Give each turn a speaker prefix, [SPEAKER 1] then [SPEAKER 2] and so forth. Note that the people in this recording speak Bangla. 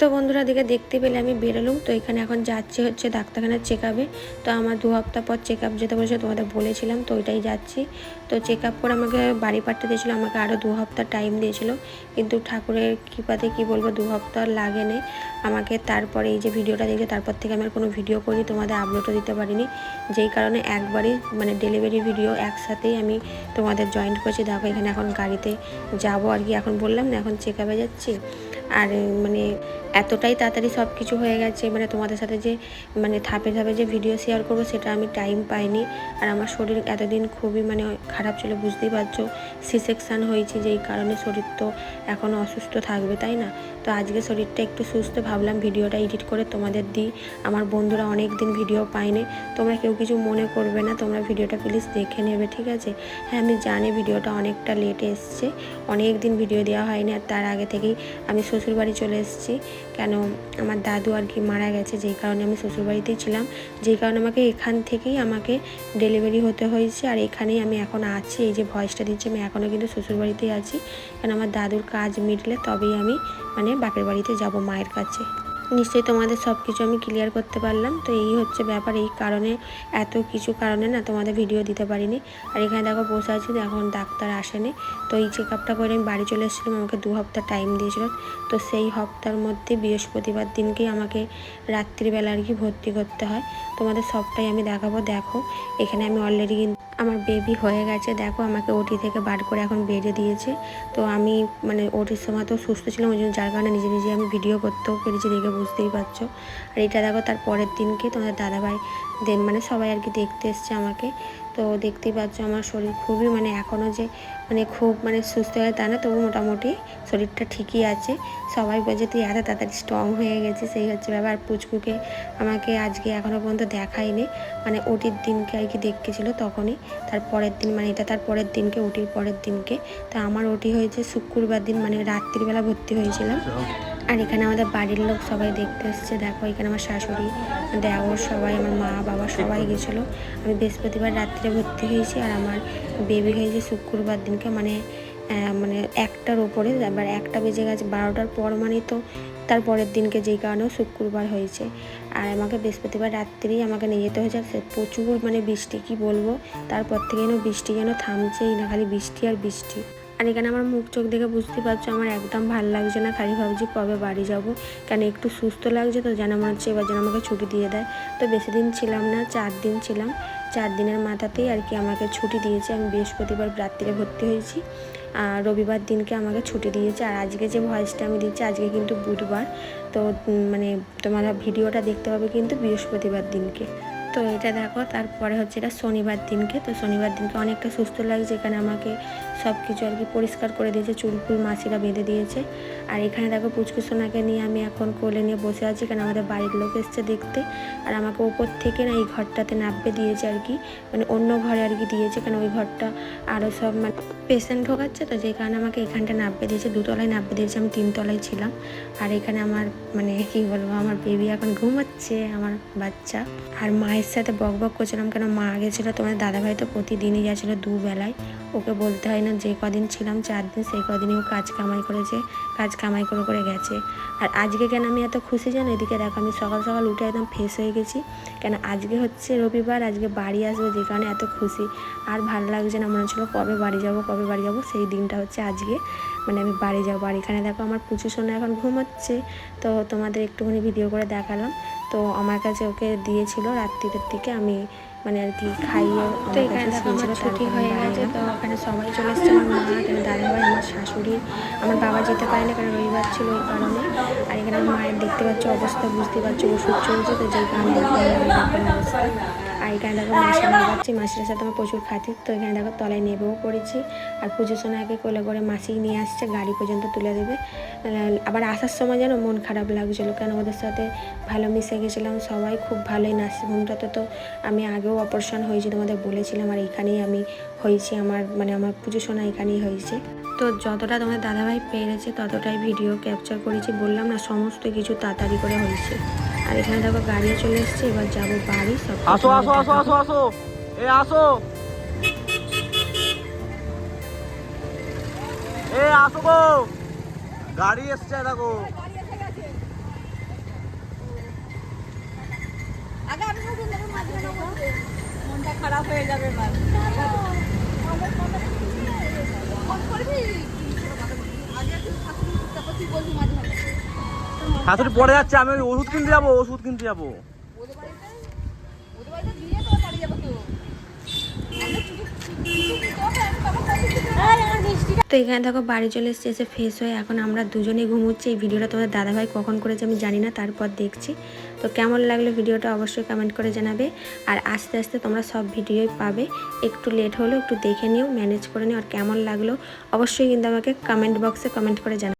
[SPEAKER 1] তো বন্ধুরা দিকে দেখতে পেলে আমি বেরোলুম। তো এখানে এখন যাচ্ছি হচ্ছে ডাক্তারখানার চেক আপে তো আমার দু সপ্তাহ পর চেক আপ যেতে বলেছে তোমাদের বলেছিলাম, তো ওইটাই যাচ্ছি। তো চেক আপ করে আমাকে বাড়ি পাঠতে দিয়েছিলো, আমাকে আরও দু সপ্তাহ টাইম দিয়েছিল। কিন্তু ঠাকুরের কৃপাতে কি বলব, দু সপ্তাহ লাগে নে। আমাকে তারপরে এই যে ভিডিওটা দেখছে তারপর থেকে আমি আর কোনো ভিডিও করি তোমাদের আপলোডও দিতে পারিনি। যেই কারণে একবারই মানে ডেলিভারি ভিডিও একসাথেই আমি তোমাদের জয়েন্ট করছি। দেখো, এখানে এখন গাড়িতে যাব আর কি। এখন বললাম না, এখন চেক আপে যাচ্ছি। আর মানে এতটাই তাড়াতাড়ি সব কিছু হয়ে গেছে মানে তোমাদের সাথে যে মানে ধাপে ধাপে যে ভিডিও শেয়ার করব সেটা আমি টাইম পাইনি। আর আমার শরীর এতদিন খুবই মানে খারাপ ছিল, বুঝতেই পারছ সি সেকশান হয়েছে, যেই কারণে শরীর তো এখন অসুস্থ থাকবে, তাই না? তো আজকে শরীরটা একটু সুস্থ, ভাবলাম ভিডিওটা এডিট করে তোমাদের দিই। আমার বন্ধুরা অনেক দিন ভিডিও পায়নি, তোমরা কেউ কিছু মনে করবে না, তোমরা ভিডিওটা প্লিজ দেখে নেবে, ঠিক আছে? হ্যাঁ আমি জানি ভিডিওটা অনেকটা লেটে এসছে অনেক দিন ভিডিও দেওয়া হয়নি, আর তার আগে থেকেই আমি শ্বশুরবাড়ি চলে এসেছি। কেন আমার দাদু আর কি মারা গেছে, যেই কারণে আমি শ্বশুরবাড়িতেই ছিলাম। যেই কারণে আমাকে এখান থেকেই আমাকে ডেলিভারি হতে হয়েছে। আর এখানেই আমি এখন আছি। এই যে ভয়েসটা দিচ্ছি, আমি এখনও কিন্তু শ্বশুরবাড়িতেই আছি। কেন আমার দাদুর কাজ মিটলে তবেই আমি মানে বাপের বাড়িতে যাব মায়ের কাছে। নিশ্চয়ই তোমাদের সব কিছু আমি ক্লিয়ার করতে পারলাম। তো এই হচ্ছে ব্যাপার, এই কারণে, এত কিছু কারণে না তোমাদের ভিডিও দিতে পারিনি। আর এখানে দেখো বসে আছি, এখন ডাক্তার আসেনি। তো এই চেক আপটা করে আমি বাড়ি চলে এসেছিলাম, আমাকে দু সপ্তাহ টাইম দিয়েছিল। তো সেই হপ্তার মধ্যে বৃহস্পতিবার দিনকেই আমাকে রাত্রিবেলা আর কি ভর্তি করতে হয়। তোমাদের সবটাই আমি দেখাবো, দেখো। এখানে আমি অলরেডি আমার বেবি হয়ে গেছে। দেখো, আমাকে ওটি থেকে বার করে এখন বেডে দিয়েছে। তো আমি মানে ওটির সময় তো সুস্থ ছিলাম, ওই জন্য যার কারণে নিজে নিজে আমি ভিডিও করতেও পেরেছি, দেখে বুঝতেই পারছ। আর এটা দেখো তার পরের দিনকে তোমাদের দাদাভাই দেন মানে সবাই আর কি দেখতে এসছে আমাকে। তো দেখতেই পাচ্ছ আমার শরীর খুবই মানে এখনও যে মানে খুব মানে সুস্থ হয়ে তা না, তবু মোটামুটি শরীরটা ঠিকই আছে। সবাই বলছে, তুই এত তাড়াতাড়ি স্ট্রং হয়ে গেছিস সেই হচ্ছে ব্যাপার। পুচকুকে আমাকে আজকে এখনও পর্যন্ত দেখায়নি। মানে ওটির দিনকে আর কি দেখেছিলো তখনই। তার পরের দিন মানে এটা তার পরের দিনকে, ওটির পরের দিনকে। তা আমার ওটি হয়েছে শুক্রবার দিন মানে রাত্রিবেলা ভর্তি হয়েছিলাম। আর এখানে আমাদের বাড়ির লোক সবাই দেখতে এসছে। দেখো, এখানে আমার শাশুড়ি দেওর সবাই, আমার মা, বাবা সবাই গেছিল। আমি বৃহস্পতিবার রাত্রে ভর্তি হয়েছি আর আমার বেবি হয়েছে শুক্রবার দিনকে। মানে মানে একটার ওপরে এবার একটা বেজে গেছে বারোটার পর মানে তো তার পরের দিনকে যেই কারণেও শুক্রবার হয়েছে। আর আমাকে বৃহস্পতিবার রাত্রেই আমাকে নিয়ে যেতে হয়েছে। প্রচুর মানে বৃষ্টি, কি বলব? তারপর থেকে যেন বৃষ্টি যেন থামছেই না, খালি বৃষ্টি আর বৃষ্টি। আর এখানে আমার মুখ চোখ দেখে বুঝতে পারছ, আমার একদম ভালো লাগছে না। খালি ভাবছি কবে বাড়ি যাব। কেন একটু সুস্থ লাগছে তো, যেন মনে হচ্ছে এবার যেন আমাকে ছুটি দিয়ে দেয়। তো বেশি দিন ছিলাম না, চার দিন ছিলাম। চার দিনের মাথাতেই আর কি আমাকে ছুটি দিয়েছে। আমি বৃহস্পতিবার রাত্রিরে ভর্তি হয়েছি। আর রবিবার দিনকে আমাকে ছুটি দিয়েছে। আর আজকে যে ভয়েসটা আমি দিচ্ছি, আজকে কিন্তু বুধবার। তো মানে তোমরা ভিডিওটা দেখতে পাবে কিন্তু বৃহস্পতিবার দিনকে। তো এটা দেখো, তারপরে হচ্ছে এটা শনিবার দিনকে। তো শনিবার দিনকে অনেকটা সুস্থ লাগছে, এখানে আমাকে সব কিছু আর কি পরিষ্কার করে দিয়েছে চুলকুল মাছিরা বেঁধে দিয়েছে। আর এখানে দেখো পুচকু সোনাকে নিয়ে আমি এখন কোলে নিয়ে বসে আছি কারণ আমাদের বাড়ির লোক এসছে দেখতে। আর আমাকে ওপর থেকে না এই ঘরটাতে নাববে দিয়েছে আর কি মানে অন্য ঘরে আর কি দিয়েছে কারণ ওই ঘরটা আরও সব মানে পেশেন্ট ঢোকাচ্ছে তো, যে কারণে আমাকে এখানটা নাববে দিয়েছে, দুতলায় নাববে দিয়েছে, আমি তিনতলায় ছিলাম। আর এখানে আমার মানে কি বলব, আমার বেবি এখন ঘুমাচ্ছে, আমার বাচ্চা। আর মায়ের সাথে বক বক করছিলাম কেন মা গেছিল তোমার দাদাভাই তো প্রতিদিনই গেছিল দুবেলায়। ওকে বলতে হয় না যে কদিন ছিলাম, চার দিন, সেই কদিনই ও কাজ কামাই করেছে, কাজ কামাই করে করে গেছে। আর আজকে কেন আমি এত খুশি জানো? এদিকে দেখো, আমি সকাল সকাল উঠে একদম ফ্রেশ হয়ে গেছি। কেন আজকে হচ্ছে রবিবার, আজকে বাড়ি আসব যে কারণে এত খুশি। আর ভালো লাগছে না, মনে হচ্ছিল কবে বাড়ি যাব, কবে বাড়ি যাব? সেই দিনটা হচ্ছে আজকে। মানে আমি বাড়ি যাব। আর এখানে দেখো, আমার পুচু সোনা এখন ঘুমাচ্ছে। তো তোমাদের একটুখানি ভিডিও করে দেখালাম। তো আমার কাছে ওকে দিয়েছিল রাত্রির দিকে। আমি মানে আর কি খাইয়ে তো এখানে দেখো আমার ছুটি হয়ে গেছে তো ওখানে সবাই চলে এসছে আমার মা এখানে দাদাভাই আমার শাশুড়ি আমার বাবা যেতে পারে না কারণ রবিবার ছিল ওই কারণে। আর এখানে আমার মায়ের দেখতে পাচ্ছ অবস্থা বুঝতে পারছ ওষুধ চলছে তো যেই কারণে অবস্থা। আর এখানে দেখো মাসি নিয়ে যাচ্ছি মাসির সাথে আমার প্রচুর খাতির, তো এখানে দেখো তলায় নেবেও পড়েছি। আর সময় আগে কোলে করে মাসি নিয়ে আসছে, গাড়ি পর্যন্ত তুলে দেবে। আবার আসার সময় যেন মন খারাপ লাগছিল, কেন ওদের সাথে ভালো মিশে গেছিলাম সবাই, খুব ভালোই নার্সিংহোমটাতে তো আমি আগেও অপারেশন হয়েছি তোমাদের বলেছিলাম, আর এখানেই আমি হয়েছি, আমার মানে আমার পুজো শোনা এখানেই হয়েছে। তো যতটা তোমাদের দাদাভাই পেরেছে, ততটাই ভিডিও ক্যাপচার করেছি, বললাম না, সমস্ত কিছু তাড়াতাড়ি করে হয়েছে। আর এখানে দেখো গাড়িও চলে এসছে এবার যাব বাড়ি সব
[SPEAKER 2] আসো আসো আসো আসো আসো এ আসো। এ আসো গো। গাড়ি এসছে দেখো।
[SPEAKER 3] মনটা খারাপ হয়ে যাবে এবার ফোন করবি আগে তুই শাশুড়ি তারপর তুই বলবি মাঝে মাঝে
[SPEAKER 2] হাতুড়ি পড়ে যাচ্ছে, আমি ওষুধ কিনতে যাব, ওষুধ কিনতে যাব।
[SPEAKER 1] তো এখানে দেখো বাড়ি চলে এসছে, এসে ফ্রেশ হয়ে এখন আমরা দুজনেই ঘুমোচ্ছি। এই ভিডিওটা তোমাদের দাদাভাই কখন করেছে আমি জানি না, তারপর দেখছি। তো কেমন লাগল ভিডিওটা অবশ্যই কমেন্ট করে জানাবে। আর আস্তে আস্তে তোমরা সব ভিডিওই পাবে। একটু লেট হলেও একটু দেখে নিও ম্যানেজ করে নিও, আর কেমন লাগল অবশ্যই কিন্তু আমাকে কমেন্ট বক্সে কমেন্ট করে জানাবে।